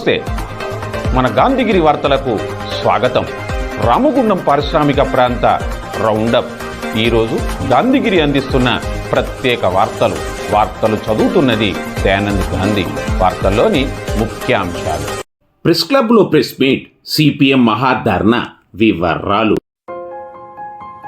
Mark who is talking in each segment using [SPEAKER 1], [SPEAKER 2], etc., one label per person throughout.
[SPEAKER 1] నమస్తే. మన గాంధీగిరి వార్తలకు స్వాగతం. రామగుండం పారిశ్రామిక ప్రాంత రౌండప్. ఈరోజు గాంధీగిరి అందిస్తున్న ప్రత్యేక వార్తలు. వార్తలు చదువుతున్నది దయానంద్ గాంధీ. వార్తల్లోని ముఖ్యాంశాలు.
[SPEAKER 2] ప్రెస్ క్లబ్లో ప్రెస్ మీట్ సిపిఎం మహాధర్ణ వివరాలు.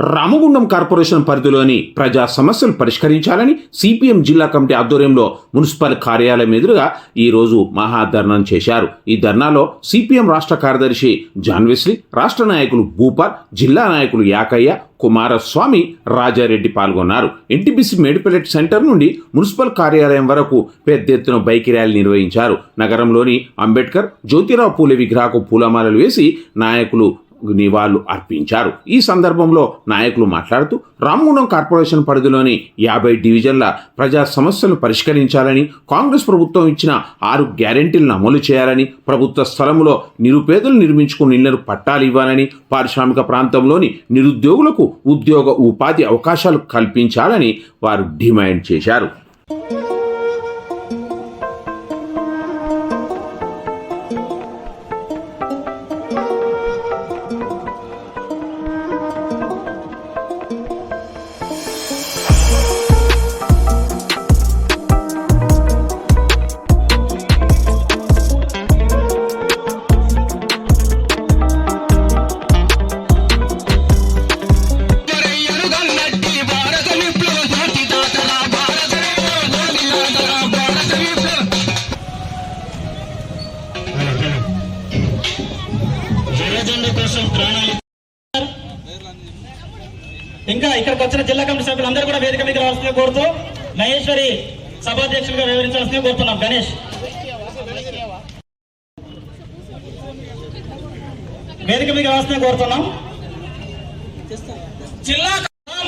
[SPEAKER 2] Ramagundam corporation పరిధిలోని ప్రజా సమస్యలు పరిష్కరించాలని సిపిఎం జిల్లా కమిటీ ఆధ్వర్యంలో మున్సిపల్ కార్యాలయం ఎదురుగా ఈరోజు రోజు మహాధర్నా చేశారు. ఈ ధర్నాలో సిపిఎం రాష్ట్ర కార్యదర్శి జాన్వెస్లీ రాష్ట్ర నాయకులు భూపాల్ జిల్లా నాయకులు యాకయ్య కుమారస్వామి రాజారెడ్డి పాల్గొన్నారు. ఎన్టీపీసీ మెడిపలెట్ సెంటర్ నుండి మున్సిపల్ కార్యాలయం వరకు పెద్ద ఎత్తున బైక్ ర్యాలీ నిర్వహించారు. నగరంలోని అంబేద్కర్ జ్యోతిరావు పూలే విగ్రహకు పూలమాలలు వేసి నాయకులు నివాళులు అర్పించారు. ఈ సందర్భంలో నాయకులు మాట్లాడుతూ రామగుండం కార్పొరేషన్ పరిధిలోని యాభై డివిజన్ల ప్రజా సమస్యలు పరిష్కరించాలని కాంగ్రెస్ ప్రభుత్వం ఇచ్చిన ఆరు గ్యారెంటీలను అమలు చేయాలని ప్రభుత్వ స్థలంలో నిరుపేదలు నిర్మించుకుని ఇళ్ళను పట్టాలు ఇవ్వాలని పారిశ్రామిక ప్రాంతంలోని నిరుద్యోగులకు ఉద్యోగ ఉపాధి అవకాశాలు కల్పించాలని వారు డిమాండ్ చేశారు.
[SPEAKER 3] మహేశ్వరి సభాధ్యక్షులుగా వివరించాల్సిందిగా కోరుతున్నాం. గణేష్. వేదిక మీద రావాల్సిందిగా కోరుతున్నాం. జిల్లా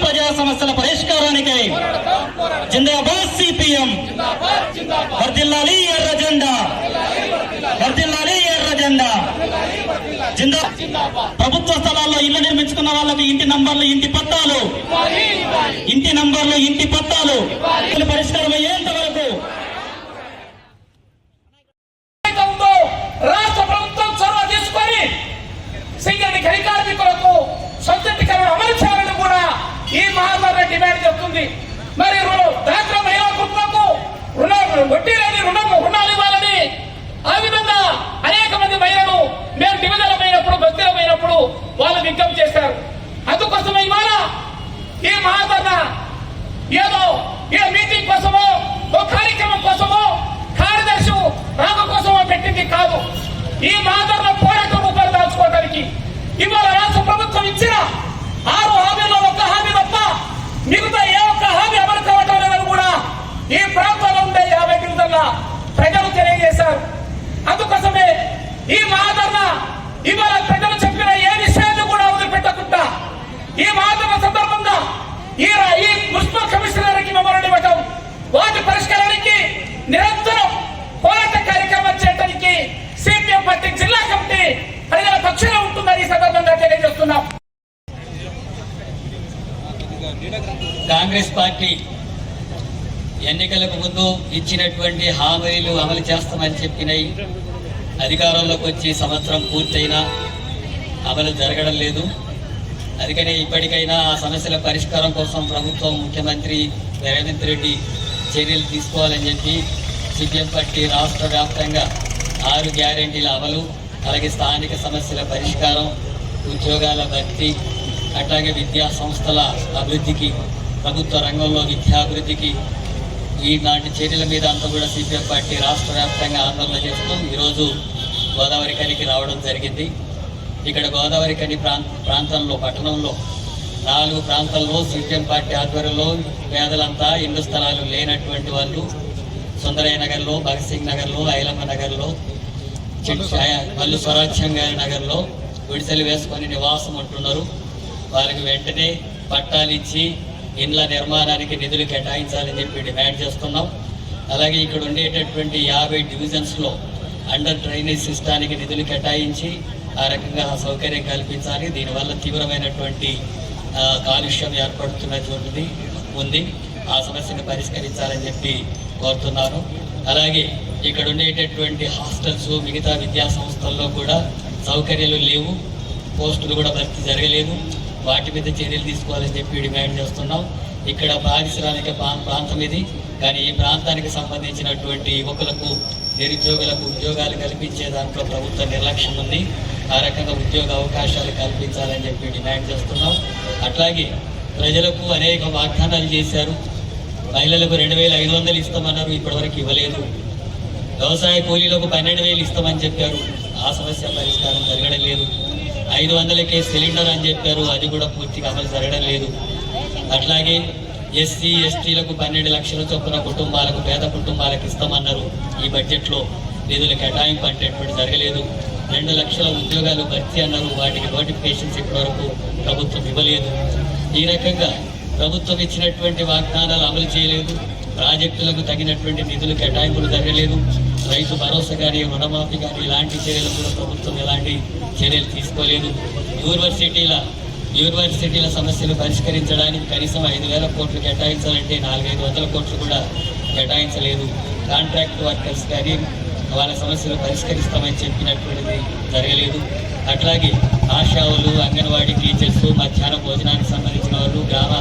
[SPEAKER 3] ప్రజా సమస్యల పరిష్కారానికై జిందాబాద్ సిపిఎం. వర్దిల్లాలి ఎర్ర జెండా. వర్దిల్లాలి జిందా ప్రభుత్వ స్థలాల్లో ఇల్లు నిర్మించుకున్న వాళ్ళకి ఇంటి నంబర్లు ఇంటి పట్టాలు ఇంటి నంబర్లు ఇంటి పట్టాలు పరిష్కారం అయ్యేంత వరకు
[SPEAKER 4] ఏదైతే ఉందో రాష్ట్ర ప్రభుత్వం చొరవ తీసుకొని సింగని ఖని కార్మికులకు సొంతటీకరణ అమలు చేయాలని కూడా ఈ మహాత్మా డిమాండ్ చేస్తుంది మరి రు- డాక్టర్ మహిళా కుటుంబకు రుణ వడ్డీ లేని రుణం రుణాలు ఇవ్వాలని ఆ విధంగా అనేక మంది మహిళలు మేము డివిజన్లమైనప్పుడు బస్తీలమైనప్పుడు వాళ్ళు విజ్ఞప్తి చేశారు అందుకోసమే ఇవాళ ఈ మహాత్మా ఏదో ఏ మీటింగ్ కోసమో ఓ కార్యక్రమం కోసమో కార్యదర్శి రాక కోసమో పెట్టింది కాదు ఈ మాదర్ల పోరాటం రూపాయలు దాచుకోవడానికి ఇవాళ రాష్ట్ర ప్రభుత్వం ఇచ్చిన ఆరు హామీల్లో ఒక్క హామీ తప్ప మిగతా ఏ ఒక్క హామీ అమలు కావటం లేదని కూడా ఈ ప్రాంతంలో ఉండే యాభై గిరిజనుల ప్రజలు తెలియజేశారు. అందుకోసమే ఈ మాదర్ల ఇవాళ ప్రజలు చెప్పిన ఏ విషయాన్ని కూడా వదిలిపెట్టకుండా ఈ మాదర్ల సందర్భంగా ఈ రా- ఈ మున్సిపల్ కమిషనర్కి మెమోరాండం ఇవ్వటం వాటి పరిష్కారానికి నిరంతరం పోరాట కార్యక్రమం చేయడానికి సిపిఎం పార్టీ జిల్లా కమిటీ ప్రజల పక్షంగా ఉంటుందని ఈ సందర్భంగా తెలియజేస్తున్నాం.
[SPEAKER 3] కాంగ్రెస్ పార్టీ ఎన్నికలకు ముందు ఇచ్చినటువంటి హామీలు అమలు చేస్తామని చెప్పినాయి అధికారంలోకి వచ్చి సంవత్సరం పూర్తయినా అమలు జరగడం లేదు. అందుకని ఇప్పటికైనా ఆ సమస్యల పరిష్కారం కోసం ప్రభుత్వం ముఖ్యమంత్రి రేవంత్ రెడ్డి చర్యలు తీసుకోవాలని చెప్పి సిపిఎం పార్టీ రాష్ట్ర వ్యాప్తంగా ఆరు గ్యారెంటీల అమలు అలాగే స్థానిక సమస్యల పరిష్కారం ఉద్యోగాల భర్తీ అట్లాగే విద్యా సంస్థల అభివృద్ధికి ప్రభుత్వ రంగంలో విద్యాభివృద్ధికి ఈనాటి చర్యల మీద అంతా కూడా సిపిఎం పార్టీ రాష్ట్ర వ్యాప్తంగా ఆందోళన చేస్తూ ఈరోజు గోదావరి కనికి రావడం జరిగింది. ఇక్కడ గోదావరి కని ప్రాంతంలో పట్టణంలో నాలుగు ప్రాంతాల్లో సిపిఎం పార్టీ ఆధ్వర్యంలో పేదలంతా ఇళ్ళ స్థలాలు లేనటువంటి వాళ్ళు సుందరయ్య నగర్లో భగత్ సింగ్ నగర్లో ఐలమ్మ నగర్లో చెట్టు మల్లు స్వరాజ్యంగా నగర్లో గుడిసెలు వేసుకొని నివాసం ఉంటున్నారు. వారికి వెంటనే పట్టాలు ఇచ్చి ఇండ్ల నిర్మాణానికి నిధులు కేటాయించాలని చెప్పి డిమాండ్ చేస్తున్నాం. అలాగే ఇక్కడ ఉండేటటువంటి యాభై డివిజన్స్లో అండర్ డ్రైనేజ్ సిస్టానికి నిధులు కేటాయించి ఆ రకంగా సౌకర్యం కల్పించాలి. దీనివల్ల తీవ్రమైనటువంటి కాలుష్యం ఏర్పడుతున్నటువంటిది ఉంది. ఆ సమస్యను పరిష్కరించాలని చెప్పి కోరుతున్నాను అలాగే ఇక్కడ ఉండేటటువంటి హాస్టల్స్ మిగతా విద్యా సంస్థల్లో కూడా సౌకర్యాలు లేవు. పోస్టులు కూడా భర్తీ జరగలేదు. వాటి మీద చర్యలు తీసుకోవాలని చెప్పి డిమాండ్ చేస్తున్నాం. ఇక్కడ పారిశ్రామిక ప్రాంతం ఇది. కానీ ఈ ప్రాంతానికి సంబంధించినటువంటి యువకులకు నిరుద్యోగులకు ఉద్యోగాలు కల్పించే దాంట్లో ప్రభుత్వ నిర్లక్ష్యం ఉంది. ఆ రకంగా ఉద్యోగ అవకాశాలు కల్పించాలని చెప్పి డిమాండ్ చేస్తున్నాం. అట్లాగే ప్రజలకు అనేక వాగ్దానాలు చేశారు. మహిళలకు రెండు వేల ఐదు వందలు ఇస్తామన్నారు. ఇప్పటివరకు ఇవ్వలేదు. వ్యవసాయ కూలీలకు పన్నెండు వేలు ఇస్తామని చెప్పారు. ఆ సమస్య పరిష్కారం జరగడం లేదు. ఐదు వందలకే సిలిండర్ అని చెప్పారు. అది కూడా పూర్తిగా అమలు జరగడం లేదు. అట్లాగే ఎస్సీ ఎస్టీలకు పన్నెండు లక్షల చొప్పున కుటుంబాలకు పేద కుటుంబాలకు ఇస్తామన్నారు ఈ బడ్జెట్లో. నిధుల కేటాయింపు అంటే జరగలేదు. రెండు లక్షల ఉద్యోగాలు భర్తీ అన్నారు. వాటికి నోటిఫికేషన్స్ ఇప్పటివరకు ప్రభుత్వం ఇవ్వలేదు. ఈ రకంగా ప్రభుత్వం ఇచ్చినటువంటి వాగ్దానాలు అమలు చేయలేదు. ప్రాజెక్టులకు తగినటువంటి నిధులు కేటాయింపులు జరగలేదు. రైతు భరోసా కానీ రుణమాఫీ కానీ ఇలాంటి చర్యలు కూడా ప్రభుత్వం ఎలాంటి చర్యలు తీసుకోలేదు. యూనివర్సిటీల యూనివర్సిటీల సమస్యలు పరిష్కరించడానికి కనీసం ఐదు వేల కోట్లు కేటాయించాలంటే నాలుగైదు వందల కోట్లు కూడా కేటాయించలేదు. కాంట్రాక్ట్ వర్కర్స్ కానీ వాళ్ళ సమస్యలు పరిష్కరిస్తామని చెప్పినటువంటిది జరగలేదు. అట్లాగే ఆశావులు అంగన్వాడీ టీచర్స్ మధ్యాహ్న భోజనానికి సంబంధించిన వాళ్ళు గ్రామ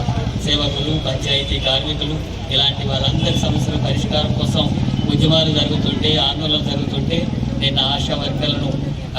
[SPEAKER 3] సేవకులు పంచాయతీ కార్మికులు ఇలాంటి వాళ్ళందరి సమస్యల పరిష్కారం కోసం ఉద్యమాలు జరుగుతుంటే ఆందోళన జరుగుతుంటే నిన్న ఆశా వర్కర్లను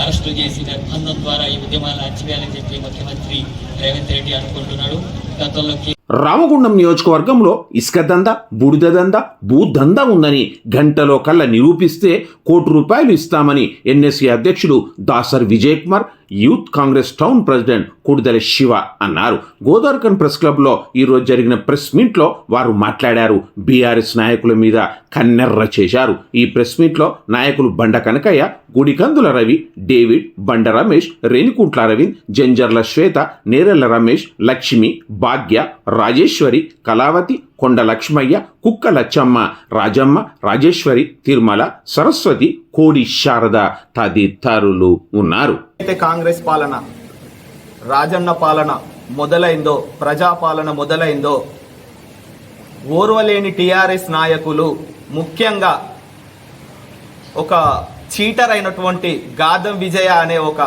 [SPEAKER 3] అరెస్టు చేసి నిర్బంధం ద్వారా ఈ ఉద్యమాలు అణచివేయాలని చెప్పి ముఖ్యమంత్రి రేవంత్ రెడ్డి అనుకుంటున్నాడు. గతంలో
[SPEAKER 2] రామగుండం నియోజకవర్గంలో ఇసుక దంద బూడిద దంద భూదంద ఉందని గంటలో కల్లా నిరూపిస్తే కోటి రూపాయలు ఇస్తామని ఎన్ఎస్సీ అధ్యక్షుడు Dasar Vijay Kumar youth Congress town president Kudidala Shiva అన్నారు. గోదావరికన్ ప్రెస్ క్లబ్లో ఈరోజు జరిగిన ప్రెస్ మీట్లో వారు మాట్లాడారు. బీఆర్ఎస్ నాయకుల మీద కన్నెర్ర చేశారు. ఈ ప్రెస్ మీట్లో నాయకులు బండ కనకయ్య గుడికందుల రవి డేవిడ్ బండ రమేష్ రేణికుంట్ల అరవింద్ జంజర్ల శ్వేత నేరెళ్ళ రమేష్ లక్ష్మి భాగ్య రాజేశ్వరి కళావతి కొండ లక్ష్మయ్య కుక్క లచ్చమ్మ రాజమ్మ రాజేశ్వరి తిరుమల సరస్వతి కోడి శారద తదితరులు ఉన్నారు.
[SPEAKER 5] అయితే కాంగ్రెస్ పాలన రాజన్న పాలన మొదలైందో ప్రజాపాలన మొదలైందో ఓర్వలేని టిఆర్ఎస్ నాయకులు ముఖ్యంగా ఒక చీటర్ అయినటువంటి గాదం విజయ అనే ఒక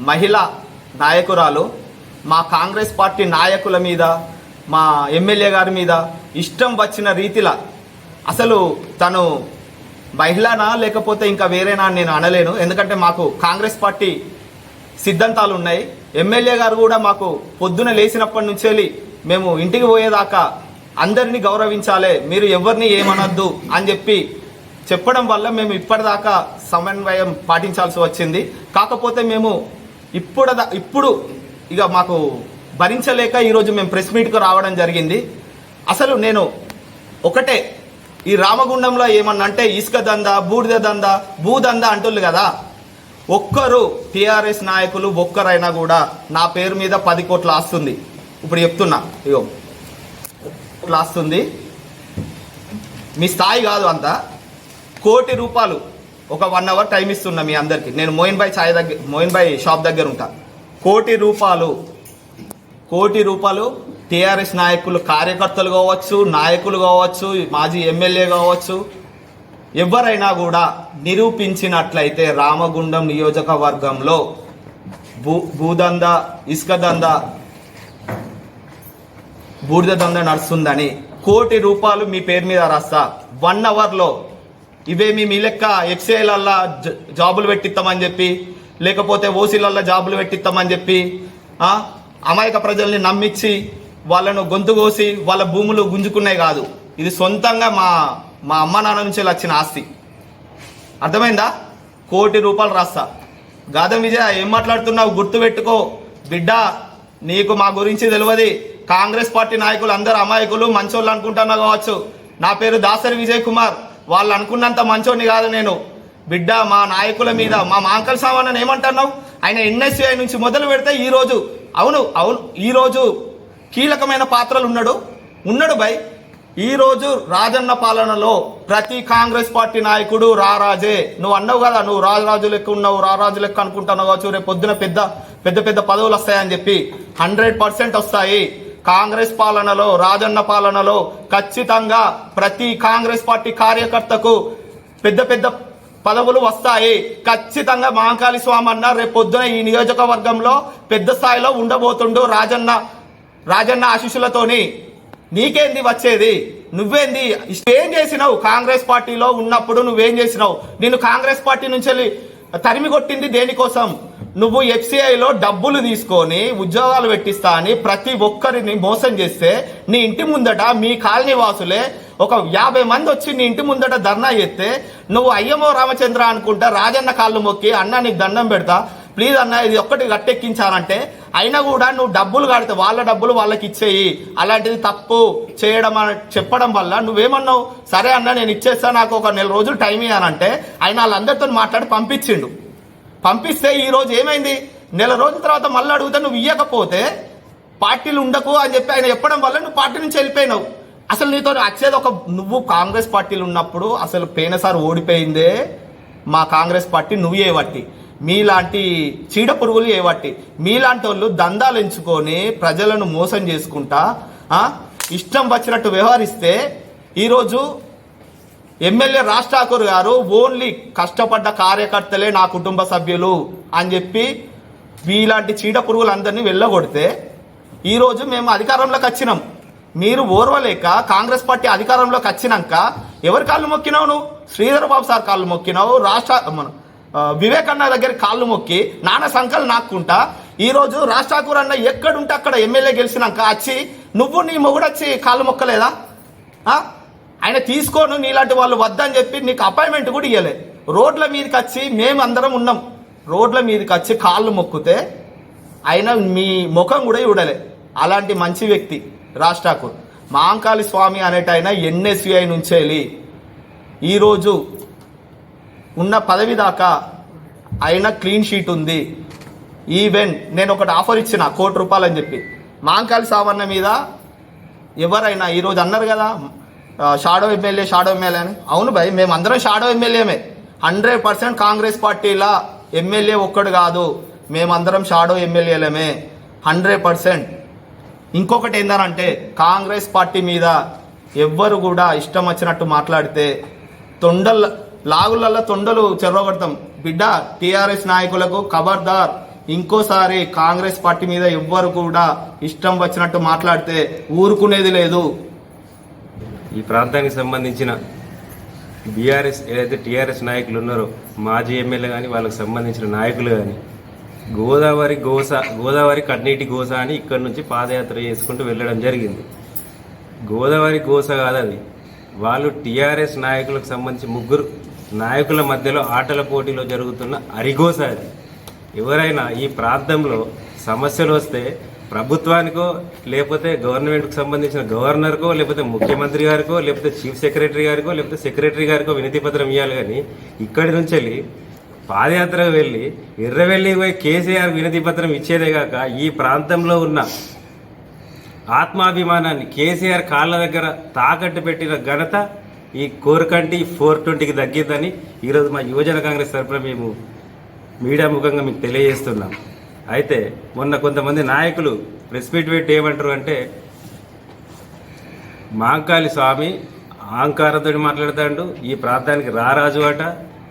[SPEAKER 5] మహిళ నాయకురాలు మా కాంగ్రెస్ పార్టీ నాయకుల మీద మా ఎమ్మెల్యే గారి మీద ఇష్టం వచ్చిన రీతిలా అసలు తను మహిళనా లేకపోతే ఇంకా వేరేనా అని నేను అనలేను. ఎందుకంటే మాకు కాంగ్రెస్ పార్టీ సిద్ధాంతాలు ఉన్నాయి. ఎమ్మెల్యే గారు కూడా మాకు పొద్దున లేచినప్పటి నుంచి వెళ్ళి మేము ఇంటికి పోయేదాకా అందరినీ గౌరవించాలి మీరు ఎవరిని ఏమనొద్దు అని చెప్పి చెప్పడం వల్ల మేము ఇప్పటిదాకా సమన్వయం పాటించాల్సి వచ్చింది. కాకపోతే మేము ఇప్పుడు ఇప్పుడు ఇక మాకు భరించలేక ఈరోజు మేము ప్రెస్ మీట్కు రావడం జరిగింది. అసలు నేను ఒకటే ఈ రామగుండంలో ఏమన్నా అంటే ఇసుక దంద బూడిద దంద భూదంద అంటుళ్ళు కదా. ఒక్కరు టీఆర్ఎస్ నాయకులు ఒక్కరైనా కూడా నా పేరు మీద పది కోట్లు ఆస్తుంది. ఇప్పుడు చెప్తున్నా ఇగో కోట్లు ఆస్తుంది. మీ స్థాయి కాదు అంత. కోటి రూపాయలు ఒక వన్ అవర్ టైం ఇస్తున్నా మీ అందరికి. నేను మోయిన్ బాయ్ ఛాయ్ దగ్గర మోయిన్ బాయ్ షాప్ దగ్గర ఉంటా. కోటి రూపాయలు కోటి రూపాయలు టీఆర్ఎస్ నాయకులు కార్యకర్తలు కావచ్చు నాయకులు కావచ్చు మాజీ ఎమ్మెల్యే కావచ్చు ఎవరైనా కూడా నిరూపించినట్లయితే రామగుండం నియోజకవర్గంలో భూ భూదంద ఇసుక దంద బూడిద దంద నడుస్తుందని కోటి రూపాయలు మీ పేరు మీద రాస్తా. వన్ అవర్లో ఇవేమి మీ లెక్క ఎక్స్ఏలల్లా జాబులు పెట్టిస్తామని చెప్పి లేకపోతే ఓసీలల్లా జాబులు పెట్టిస్తామని చెప్పి అమాయక ప్రజల్ని నమ్మించి వాళ్ళను గొంతు కోసి వాళ్ళ భూములు గుంజుకున్నాయి కాదు. ఇది సొంతంగా మా మా అమ్మ నాన్న నుంచి వచ్చిన ఆస్తి. అర్థమైందా? కోటి రూపాయలు రాస్తా. గాదం విజయ ఏం మాట్లాడుతున్నావు? గుర్తుపెట్టుకో బిడ్డ నీకు మా గురించి తెలియదు. కాంగ్రెస్ పార్టీ నాయకులు అందరు అమాయకులు మంచోళ్ళు అనుకుంటున్నా కావచ్చు. నా పేరు దాసరి విజయ్ కుమార్. వాళ్ళు అనుకున్నంత మంచోడిని కాదు నేను. బిడ్డ మా నాయకుల మీద మా మాంకల్ సామాన్ ఏమంటున్నావు? ఆయన ఎన్ఎస్యుఐ నుంచి మొదలు పెడితే ఈరోజు అవును అవును. ఈరోజు కీలకమైన పాత్రలు ఉన్నాడు. ఉన్నాడు బై. ఈరోజు రాజన్న పాలనలో ప్రతి కాంగ్రెస్ పార్టీ నాయకుడు రారాజే నువ్వు అన్నావు కదా నువ్వు రాజరాజు లెక్క ఉన్నావు రారాజు లెక్క అనుకుంటున్నావు కావచ్చు రేపు పొద్దున పెద్ద పెద్ద పెద్ద పదవులు వస్తాయని చెప్పి హండ్రెడ్ పర్సెంట్ వస్తాయి. కాంగ్రెస్ పాలనలో రాజన్న పాలనలో ఖచ్చితంగా ప్రతి కాంగ్రెస్ పార్టీ కార్యకర్తకు పెద్ద పెద్ద పదవులు వస్తాయి. ఖచ్చితంగా మహాకాళి స్వామి అన్న రేపు పొద్దున ఈ నియోజకవర్గంలో పెద్ద స్థాయిలో ఉండబోతుండు రాజన్న రాజన్న ఆశీస్సులతోని. నీకేంది వచ్చేది? నువ్వేంది? ఏం చేసినావు కాంగ్రెస్ పార్టీలో ఉన్నప్పుడు నువ్వేం చేసినావు? నేను కాంగ్రెస్ పార్టీ నుంచి తరిమి కొట్టింది దేనికోసం? నువ్వు ఎఫ్సిఐలో డబ్బులు తీసుకొని ఉద్యోగాలు పెట్టిస్తా అని ప్రతి ఒక్కరిని మోసం చేస్తే నీ ఇంటి ముందట మీ కాలనీ వాసులే ఒక యాభై మంది వచ్చి నీ ఇంటి ముందట ధర్నా చేస్తే నువ్వు అయ్యమో రామచంద్ర అనుకుంటా రాజన్న కాళ్ళు మొక్కి అన్న నీకు దండం పెడతా. ప్లీజ్ అన్న ఇది ఒక్కటి గట్టెక్కించానంటే అయినా కూడా నువ్వు డబ్బులు కడితే వాళ్ళ డబ్బులు వాళ్ళకి ఇచ్చేయి. అలాంటిది తప్పు చేయడం చెప్పడం వల్ల నువ్వేమన్నావు? సరే అన్న నేను ఇచ్చేస్తా నాకు ఒక నెల రోజులు టైం ఇవ్వనంటే ఆయన వాళ్ళందరితో మాట్లాడి పంపించిండు. పంపిస్తే ఈరోజు ఏమైంది? నెల రోజుల తర్వాత మళ్ళీ అడిగితే నువ్వు ఇవ్వకపోతే పార్టీలు ఉండకు అని చెప్పి ఆయన చెప్పడం వల్ల నువ్వు పార్టీ నుంచి వెళ్ళిపోయినావు. అసలు నీతో వచ్చేది ఒక నువ్వు కాంగ్రెస్ పార్టీలు ఉన్నప్పుడు అసలు పోయినసారి ఓడిపోయిందే మా కాంగ్రెస్ పార్టీ నువ్వు ఏవట్టి మీలాంటి చీడ పురుగులు ఏవట్టి మీలాంటి వాళ్ళు దందాలు ఎంచుకొని ప్రజలను మోసం చేసుకుంటా ఇష్టం వచ్చినట్టు వ్యవహరిస్తే ఈరోజు ఎమ్మెల్యే రాజ్ ఠాకూర్ గారు ఓన్లీ కష్టపడ్డ కార్యకర్తలే నా కుటుంబ సభ్యులు అని చెప్పి మీలాంటి చీడ పురుగులందరినీ వెళ్ళగొడితే ఈరోజు మేము అధికారంలోకి వచ్చినాం. మీరు ఓర్వలేక కాంగ్రెస్ పార్టీ అధికారంలోకి వచ్చినాక ఎవరి కాళ్ళు మొక్కినావు నువ్వు? శ్రీధర్ బాబు సార్ కాళ్ళు మొక్కినావు రాష్ట్ర మన వివేకన్న దగ్గర కాళ్ళు మొక్కి నాన్న సంకలు నాక్కుంటా ఈరోజు రాజ్ ఠాకూర్ అన్న ఎక్కడుంటే అక్కడ ఎమ్మెల్యే గెలిచినాక వచ్చి నువ్వు నీ మొగుడొచ్చి కాళ్ళు మొక్కలేదా? ఆయన తీసుకోను నీలాంటి వాళ్ళు వద్దని చెప్పి నీకు అపాయింట్మెంట్ కూడా ఇవ్వలే రోడ్ల మీదకి వచ్చి మేము అందరం ఉన్నాం. రోడ్ల మీదకి వచ్చి కాళ్ళు మొక్కితే ఆయన మీ ముఖం కూడా చూడలే. అలాంటి మంచి వ్యక్తి రాజ్ ఠాకూర్. మాంకాళి స్వామి అనేటైన ఎన్ఎస్విఐ నుంచి వెళ్ళి ఈరోజు ఉన్న పదవి దాకా ఆయన క్లీన్ షీట్ ఉంది. ఈవెన్ నేను ఒకటి ఆఫర్ ఇచ్చిన కోటి రూపాయలు అని చెప్పి. మాంకాళి సావన్న మీద ఎవరైనా ఈరోజు అన్నారు కదా షాడో ఎమ్మెల్యే షాడో ఎమ్మెల్యే అని? అవును భయ్ మేము అందరం షాడో ఎమ్మెల్యేమే. హండ్రెడ్ పర్సెంట్ కాంగ్రెస్ పార్టీలా ఎమ్మెల్యే ఒక్కడు కాదు. మేమందరం షాడో ఎమ్మెల్యేలమే. హండ్రెడ్ పర్సెంట్ ఇంకొకటి ఏందనంటే కాంగ్రెస్ పార్టీ మీద ఎవ్వరు కూడా ఇష్టం వచ్చినట్టు మాట్లాడితే తొండల లాగులలో తొండలు చెర్రగొడతాం. బిడ్డ టీఆర్ఎస్ నాయకులకు ఖబర్దార్ ఇంకోసారి కాంగ్రెస్ పార్టీ మీద ఎవ్వరు కూడా ఇష్టం వచ్చినట్టు మాట్లాడితే ఊరుకునేది లేదు.
[SPEAKER 6] ఈ ప్రాంతానికి సంబంధించిన బీఆర్ఎస్ ఏదైతే టీఆర్ఎస్ నాయకులు ఉన్నారో మాజీ ఎమ్మెల్యే కానీ వాళ్ళకి సంబంధించిన నాయకులు కానీ గోదావరి గోస గోదావరి కన్నీటి గోస అని ఇక్కడి నుంచి పాదయాత్ర చేసుకుంటూ వెళ్ళడం జరిగింది. గోదావరి గోస కాదది వాళ్ళు టీఆర్ఎస్ నాయకులకు సంబంధించి ముగ్గురు నాయకుల మధ్యలో ఆటల పోటీలో జరుగుతున్న అరిగోస అది. ఎవరైనా ఈ ప్రాంతంలో సమస్యలు వస్తే ప్రభుత్వానికో లేకపోతే గవర్నమెంట్కి సంబంధించిన గవర్నర్కో లేకపోతే ముఖ్యమంత్రి గారికో లేకపోతే చీఫ్ సెక్రటరీ గారికో లేకపోతే సెక్రటరీ గారికో వినతి పత్రం ఇవ్వాలి కానీ ఇక్కడి నుంచి వెళ్ళి పాదయాత్రకు వెళ్ళి ఎర్రవెల్లి పోయి కేసీఆర్ వినతి పత్రం ఇచ్చేదే కాక ఈ ప్రాంతంలో ఉన్న ఆత్మాభిమానాన్ని కేసీఆర్ కాళ్ళ దగ్గర తాకట్టు పెట్టిన ఘనత ఈ కోరకంటి ఫోర్ ట్వంటీకి తగ్గిందని ఈరోజు మా యువజన కాంగ్రెస్ తరఫున మేము మీడియా ముఖంగా మీకు తెలియజేస్తున్నాం. అయితే మొన్న కొంతమంది నాయకులు ప్రెస్ మీట్ పెట్టి ఏమంటారు అంటే మాంకాళి స్వామి అహంకారంతో మాట్లాడతాడు ఈ ప్రాంతానికి రారాజు అట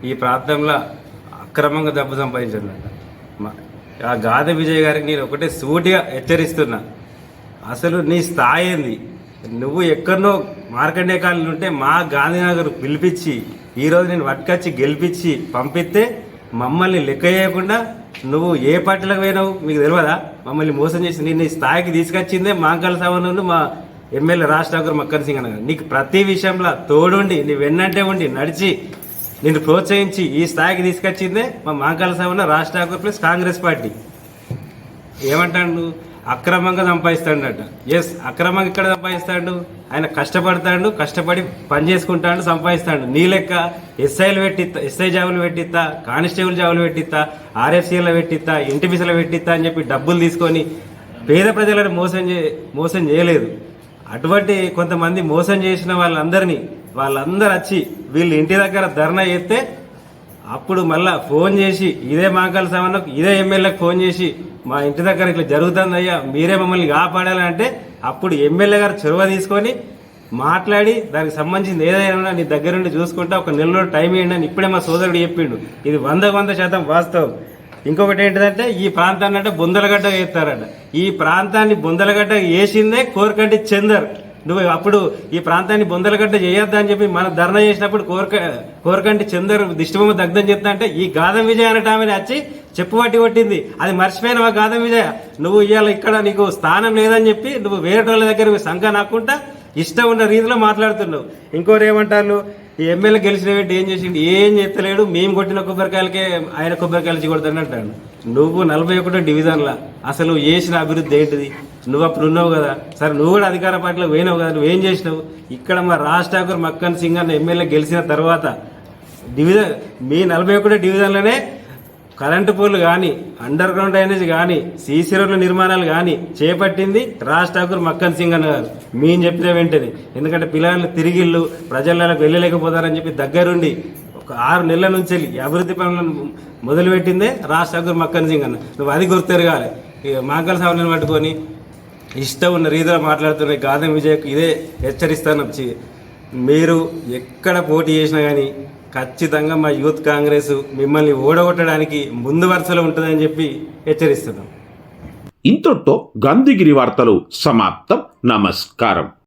[SPEAKER 6] ఈ ప్రాంతంలో అక్రమంగా డబ్బు సంపాదించాడు ఆ గాద విజయ్ గారికి నేను ఒకటే సూటిగా హెచ్చరిస్తున్నా. అసలు నీ స్థాయి ఏంది? నువ్వు ఎక్కడనో మార్కండే కాలనీ ఉంటే మా గాంధీనగర్ పిలిపించి ఈరోజు నేను పట్టుకొచ్చి గెలిపించి పంపిస్తే మమ్మల్ని లెక్క చేయకుండా నువ్వు ఏ పార్టీలకు పోయినావు మీకు తెలియదా? మమ్మల్ని మోసం చేసి నేను ఈ స్థాయికి తీసుకొచ్చిందే మాంకాల సావను మా ఎమ్మెల్యే రాజ్ ఠాకూర్ మక్కన్ సింగ్ అనగా నీకు ప్రతి విషయంలో తోడుండి నీ వెన్నంటే ఉండి నడిచి నిన్ను ప్రోత్సహించి ఈ స్థాయికి తీసుకొచ్చిందే మా మాంకాల సభలో రాజ్ ఠాకూర్ ప్లస్ కాంగ్రెస్ పార్టీ. ఏమంటాడు అక్రమంగా సంపాదిస్తాడట. ఎస్ అక్రమంగా ఇక్కడ సంపాదిస్తాడు. ఆయన కష్టపడతాడు కష్టపడి పని చేసుకుంటాడు సంపాదిస్తాడు. నీ లెక్క ఎస్ఐలు పెట్టిస్తా ఎస్ఐ జాబులు పెట్టిస్తా కానిస్టేబుల్ జాబులు పెట్టిస్తా ఆర్ఎఫ్సీలో పెట్టిస్తా ఇంటిఫీసులు పెట్టిస్తా అని చెప్పి డబ్బులు తీసుకొని పేద ప్రజలను మోసం చే మోసం చేయలేదు. అటువంటి కొంతమంది మోసం చేసిన వాళ్ళందరినీ వాళ్ళందరూ వచ్చి వీళ్ళు ఇంటి దగ్గర ధర్నా చేస్తే అప్పుడు మళ్ళా ఫోన్ చేసి ఇదే మాకల్ సామాన్లకు ఇదే ఎమ్మెల్యేకి ఫోన్ చేసి మా ఇంటి దగ్గర ఇట్లా జరుగుతుందయ్యా మీరే మమ్మల్ని కాపాడాలంటే అప్పుడు ఎమ్మెల్యే గారు చొరవ తీసుకొని మాట్లాడి దానికి సంబంధించింది ఏదైనా నీ దగ్గరుండి చూసుకుంటా ఒక నెల టైం ఇవ్వండి అని ఇప్పుడే మా సోదరుడు చెప్పిండు. ఇది వంద వంద శాతం వాస్తవం. ఇంకొకటి ఏంటిదంటే ఈ ప్రాంతాన్ని అంటే బొందలగడ్డ వేస్తారట ఈ ప్రాంతాన్ని బొందలగడ్డ వేసిందే కోరకంటి చందర్. నువ్వు అప్పుడు ఈ ప్రాంతాన్ని బొందలగడ్డ చేయొద్దా అని చెప్పి మన ధర్నా చేసినప్పుడు కోరక కోరకంటి చందరు దిష్టిబొమ్మ దగ్ధం చెప్తా అంటే ఈ గాదం విజయ అనట ఆమె వచ్చి చెప్పు పట్టి కొట్టింది. అది మర్చిపోయినవా గాదం విజయ? నువ్వు ఇవాళ ఇక్కడ నీకు స్థానం లేదని చెప్పి నువ్వు వేరే వాళ్ళ దగ్గర సంఘ నాకుంటా ఇష్టం ఉన్న రీతిలో మాట్లాడుతున్నావు. ఇంకోటి ఏమంటారు? ఈ ఎమ్మెల్యే గెలిచిన ఏం చేసిండు? ఏం చేస్తలేడు? మేము కొట్టిన కొబ్బరికాయలకే ఆయన కొబ్బరికాయలు కొడతాడు అంటాడు. నువ్వు నలభై ఒకటో డివిజన్లా. అసలు చేసిన అభివృద్ధి ఏంటిది? నువ్వు అప్పుడు ఉన్నావు కదా. సరే నువ్వు కూడా అధికార పార్టీలో పోయినావు కదా. నువ్వేం చేసినావు? ఇక్కడ మా రాజ్ ఠాకూర్ మక్కన్ సింగ్ అన్న ఎమ్మెల్యే గెలిచిన తర్వాత డివిజన్ మీ నలభై ఒకటో డివిజన్లోనే కరెంటు పోల్లు కానీ అండర్ గ్రౌండ్ డ్రైనేజ్ కానీ సీసీ రోడ్ల నిర్మాణాలు కానీ చేపట్టింది రాజ్ ఠాకూర్ మక్కన్ సింగ్ అన్న గారు. మేము చెప్పిన వెంటనే ఎందుకంటే పిల్లలు తిరిగిళ్ళు ప్రజలకు వెళ్ళలేకపోతారని చెప్పి దగ్గరుండి ఒక ఆరు నెలల నుంచి వెళ్ళి అభివృద్ధి పనులను మొదలుపెట్టిందే రాజ్ ఠాకూర్ మక్కన్ సింగ్ అన్న. నువ్వు అది గుర్తెరగాలి. ఇక మాంగళ సాగులను పట్టుకొని ఇష్టం ఉన్న రీతిలో మాట్లాడుతున్న ఈ గాదం విజయ్ ఇదే హెచ్చరిస్తాను. వచ్చి మీరు ఎక్కడ పోటీ చేసినా కానీ ఖచ్చితంగా మా యూత్ కాంగ్రెస్ మిమ్మల్ని ఓడగొట్టడానికి ముందు వరుసలో ఉంటుందని చెప్పి హెచ్చరిస్తున్నాం.
[SPEAKER 2] ఇంతటితో గాంధీగిరి వార్తలు సమాప్తం. నమస్కారం.